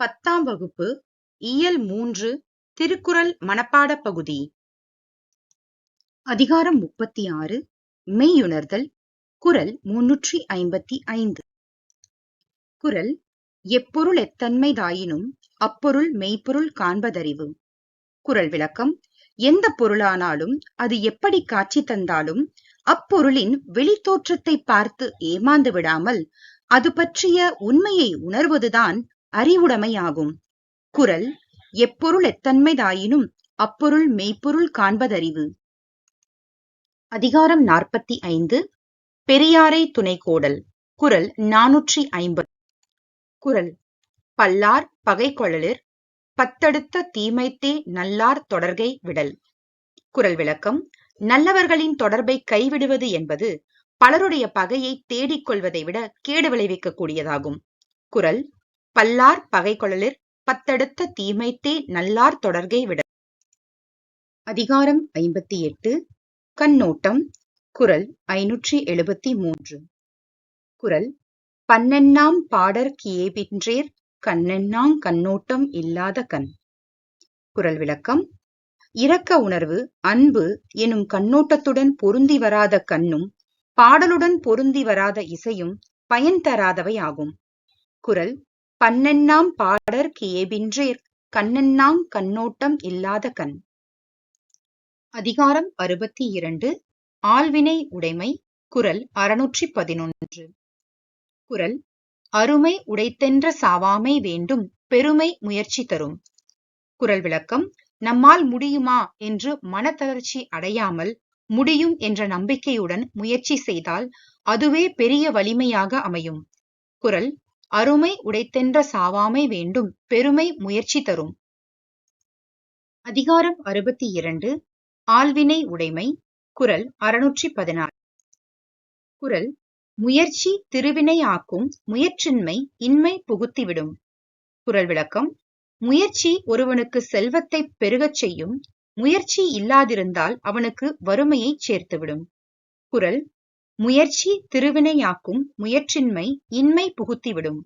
பத்தாம் வகுப்பு இயல் மூன்று திருக்குறள் மனப்பாடப் பகுதி. அதிகாரம் முப்பத்தி ஆறு மெய்யுணர்தல் குரல் முன்னூற்றி ஐம்பத்தி ஐந்து. குரல் எப்பொருள் எத்தன்மைதாயினும் அப்பொருள் மெய்ப்பொருள் காண்பதறிவு குரல் விளக்கம் எந்த பொருளானாலும் அது எப்படி காட்சி தந்தாலும் அப்பொருளின் வெளித்தோற்றத்தை பார்த்து ஏமாந்து விடாமல் அது பற்றிய உண்மையை உணர்வதுதான் அறிவுடைமையாகும். குரல் எப்பொருள் எத்தன்மைதாயினும் அப்பொருள் மெய்ப்பொருள் காண்பதறிவு. அதிகாரம் நாற்பத்தி ஐந்து பெரியாரை துணைக்கோடல் குரல் நானூற்றி ஐம்பது. குரல் பல்லார் பகைகொளலிர் பத்தடுத்த தீமைத்தே நல்லார் தொடர்கை விடல். குரல் விளக்கம் நல்லவர்களின் தொடர்பை கைவிடுவது என்பது பலருடைய பகையை தேடிக் கொள்வதை விட கேடு விளைவிக்கக் கூடியதாகும் குரல் பல்லார் பகைகொளலிற் பத்தடுத்த தீமைத்தே நல்லார் தொடர்கை விட. அதிகாரம் ஐம்பத்தி எட்டு கண்ணோட்டம். குரல் ஐநூற்றி எழுபத்தி மூன்று குரல் பன்னெண்ணாம் பாடற் கியேபின்றேர் கண்ணெண்ணாங் கண்ணோட்டம் இல்லாத கண். குரல் விளக்கம். இரக்க உணர்வு அன்பு எனும் கண்ணோட்டத்துடன் பொருந்தி வராத கண்ணும் பாடலுடன் பொருந்தி வராத இசையும் பயன் தராதவை ஆகும். குரல் பன்னெண்ணாம் பாடர் கியேபின்றேர் கண்ணெண்ணாங் கண்ணோட்டம் இல்லாத கண். அதிகாரம் அறுபத்தி இரண்டு ஆள்வினை உடைமை குரல் அறுநூற்றி பதினொன்று குரல் அருமை உடைத்தென்ற சாவாமை வேண்டும் பெருமை முயற்சி தரும். குரல் விளக்கம் நம்மால் முடியுமா என்று மனத்தளர்ச்சி அடையாமல் முடியும் என்ற நம்பிக்கையுடன் முயற்சி செய்தால் அதுவே பெரிய வலிமையாக அமையும். குரல் அருமை உடைத்தென்ற சாவாமை வேண்டும் பெருமை முயற்சி தரும். அதிகாரம் அறுபத்தி இரண்டு ஆள்வினை உடைமை குரல் அறுநூற்றி பதினாறு. குரல் முயற்சி திருவினை ஆக்கும் முயற்றின்மை இன்மை புகுத்திவிடும். குரல் விளக்கம் முயற்சி ஒருவனுக்கு செல்வத்தை பெருகச் செய்யும் முயற்சி இல்லாதிருந்தால் அவனுக்கு வறுமையை சேர்த்துவிடும். குரல் முயற்சி திருவினையாக்கும் முயற்றின்மை இன்மை புகுத்திவிடும்.